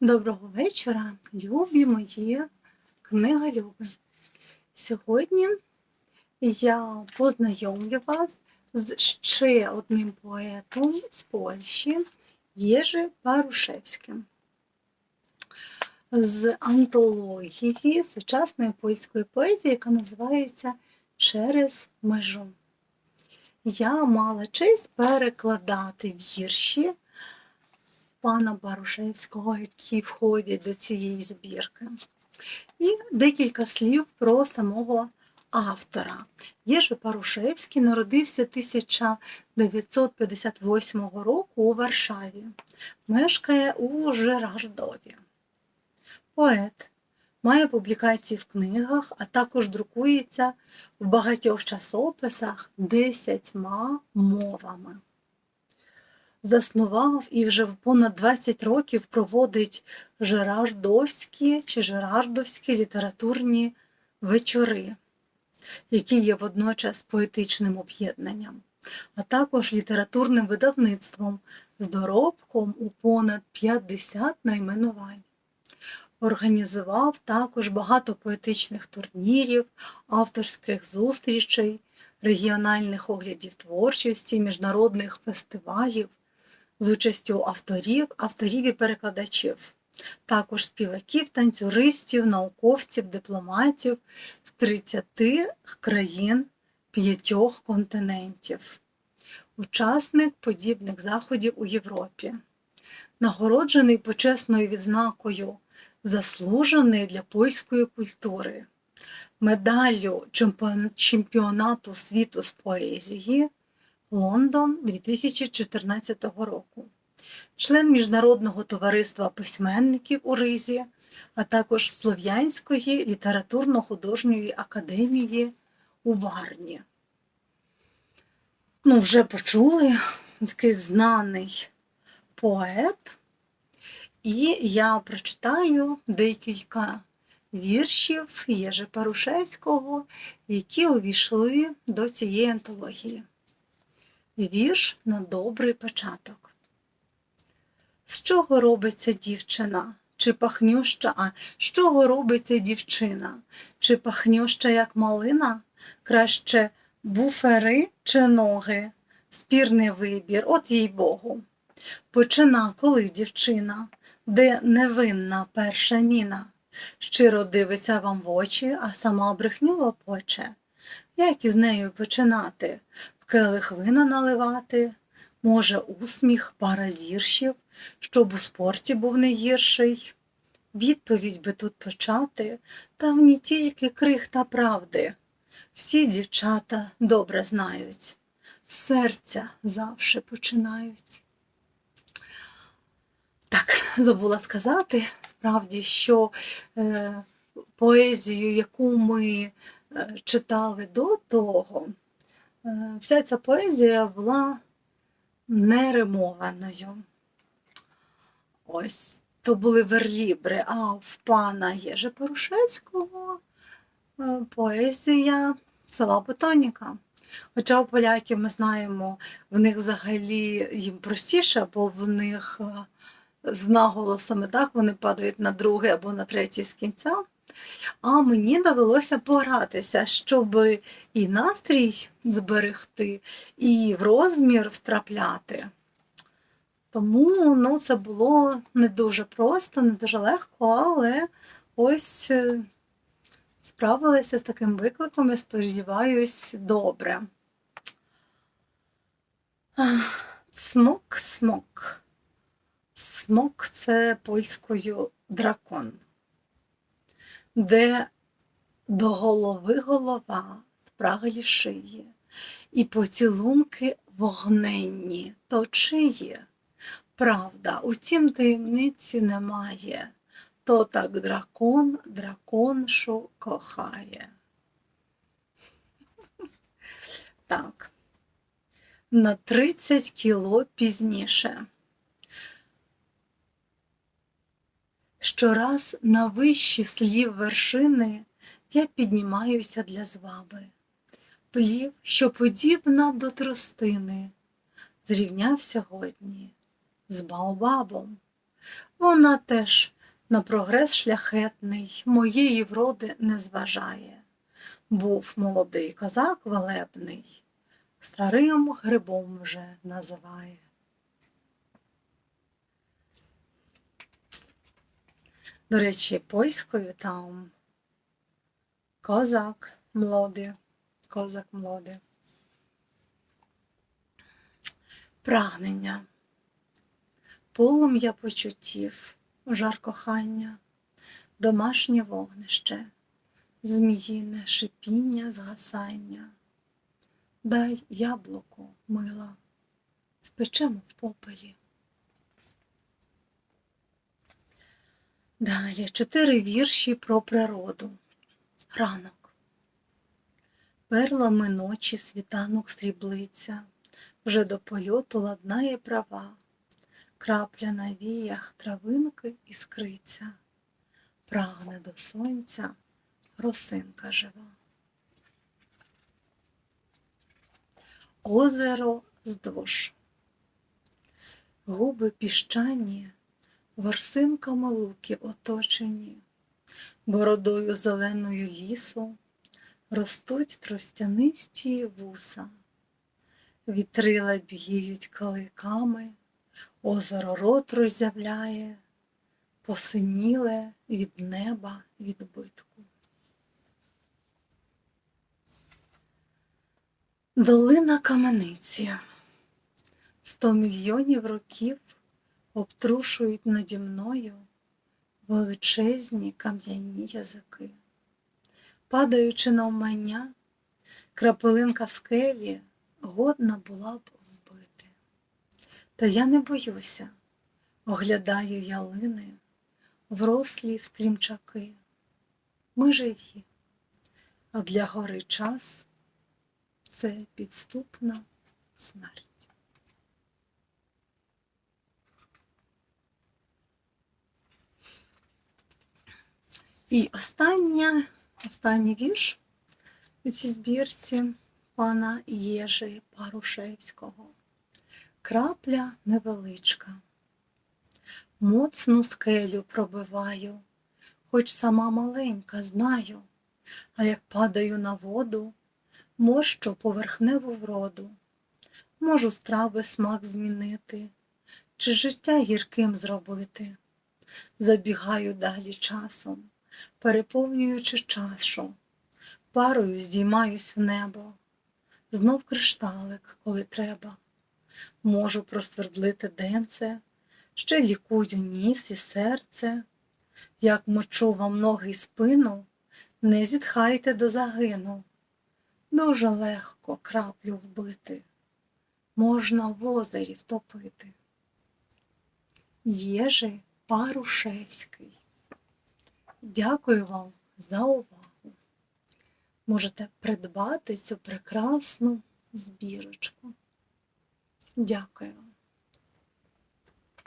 Доброго вечора, любі мої книголюби. Сьогодні я познайомлю вас з ще одним поетом з Польщі Єжи Парушевським. З антології сучасної польської поезії, яка називається Через межу. Я мала честь перекладати вірші пана Барушевського, які входять до цієї збірки. І декілька слів про самого автора. Єжи Парушевський народився 1958 року у Варшаві, мешкає у Жерардові. Поет має публікації в книгах, а також друкується в багатьох часописах десятьма мовами заснував і вже в понад 20 років проводить Жерардовські чи Жерардовські літературні вечори, які є водночас поетичним об'єднанням, а також літературним видавництвом з доробком у понад 50 найменувань. Організував також багато поетичних турнірів, авторських зустрічей, регіональних оглядів творчості, міжнародних фестивалів, з участю авторів, авторів і перекладачів, також співаків, танцюристів, науковців, дипломатів з 30 країн п'ятьох континентів, учасник подібних заходів у Європі, нагороджений почесною відзнакою Заслужений для польської культури, медаллю чемпіонату світу з поезії Лондон 2014 року, член Міжнародного товариства письменників у Ризі, а також Слов'янської літературно-художньої академії у Варні. Ну, вже почули такий знаний поет, і я прочитаю декілька віршів Єжи Парушевського, які увійшли до цієї антології. Вірш на добрий початок. З чого робиться дівчина? Чи пахнюща, а з чого робиться дівчина? Чи пахнюща, як малина? Краще буфери чи ноги? Спірний вибір, от їй Богу. Почина, коли дівчина, де невинна перша міна, щиро дивиться вам в очі, а сама брехню лопоче. Як із нею починати? Келих вина наливати, може, усміх, пара віршів, щоб у спорті був не гірший. Відповідь би тут почати, там не тільки крихта правди. Всі дівчата добре знають, серця завше починають. Так, забула сказати, справді, що е, поезію, яку ми е, читали до того, вся ця поезія була неримованою. Ось, то були верлібри, а в пана Єжи Порушевського е, поезія села Ботоніка. Хоча у поляків ми знаємо, в них взагалі їм простіше, бо в них е, з наголосами так, вони падають на другий або на третій з кінця. А мені довелося погратися, щоб і настрій зберегти, і в розмір втрапляти. Тому ну, це було не дуже просто, не дуже легко, але ось е, справилася з таким викликом, я сподіваюсь, добре. Смок, смок. Смок це польською дракон де до голови голова спраглі шиє, і поцілунки вогненні то чиє. Правда, утім таємниці немає, то так дракон драконшу кохає. Так, на 30 кіло пізніше. Щораз на вищі слів вершини я піднімаюся для зваби. Плів, що подібна до тростини, зрівняв сьогодні з Баобабом. Вона теж на прогрес шляхетний моєї вроди не зважає. Був молодий козак велебний, старим грибом вже називає. До речі, польською там козак млоди, козак млоди. Прагнення, полум'я почуттів, жар кохання, домашнє вогнище, зміїне шипіння, згасання. Дай яблуко, мила, спечемо в попелі. Далі чотири вірші про природу. Ранок. Перлами ночі світанок сріблиця, вже до польоту ладнає права, крапля на віях травинки іскриця, прагне до сонця росинка жива. Озеро здвож. Губи піщані, ворсинками луки оточені, бородою зеленою лісу ростуть тростянисті вуса, вітрила б'ють каликами, озеро рот роззявляє, посиніле від неба відбитку. Долина камениці. Сто мільйонів років обтрушують наді мною величезні кам'яні язики. Падаючи на вмання, крапелинка скелі годна була б вбити. Та я не боюся, оглядаю ялини, врослі в стрімчаки. Ми живі, а для гори час це підступна смерть. І остання, останній вірш у цій збірці пана Єжи Парушевського. Крапля невеличка. Моцну скелю пробиваю, хоч сама маленька знаю, а як падаю на воду, морщу поверхневу вроду, можу страви смак змінити, чи життя гірким зробити. Забігаю далі часом, переповнюючи чашу, парою здіймаюсь в небо, знов кришталик, коли треба. Можу проствердлити денце, ще лікую ніс і серце, як мочу вам ноги й спину, не зітхайте до загину. Дуже легко краплю вбити, можна в озері втопити. Єжи Парушевський. Дякую вам за увагу. Можете придбати цю прекрасну збірочку. Дякую.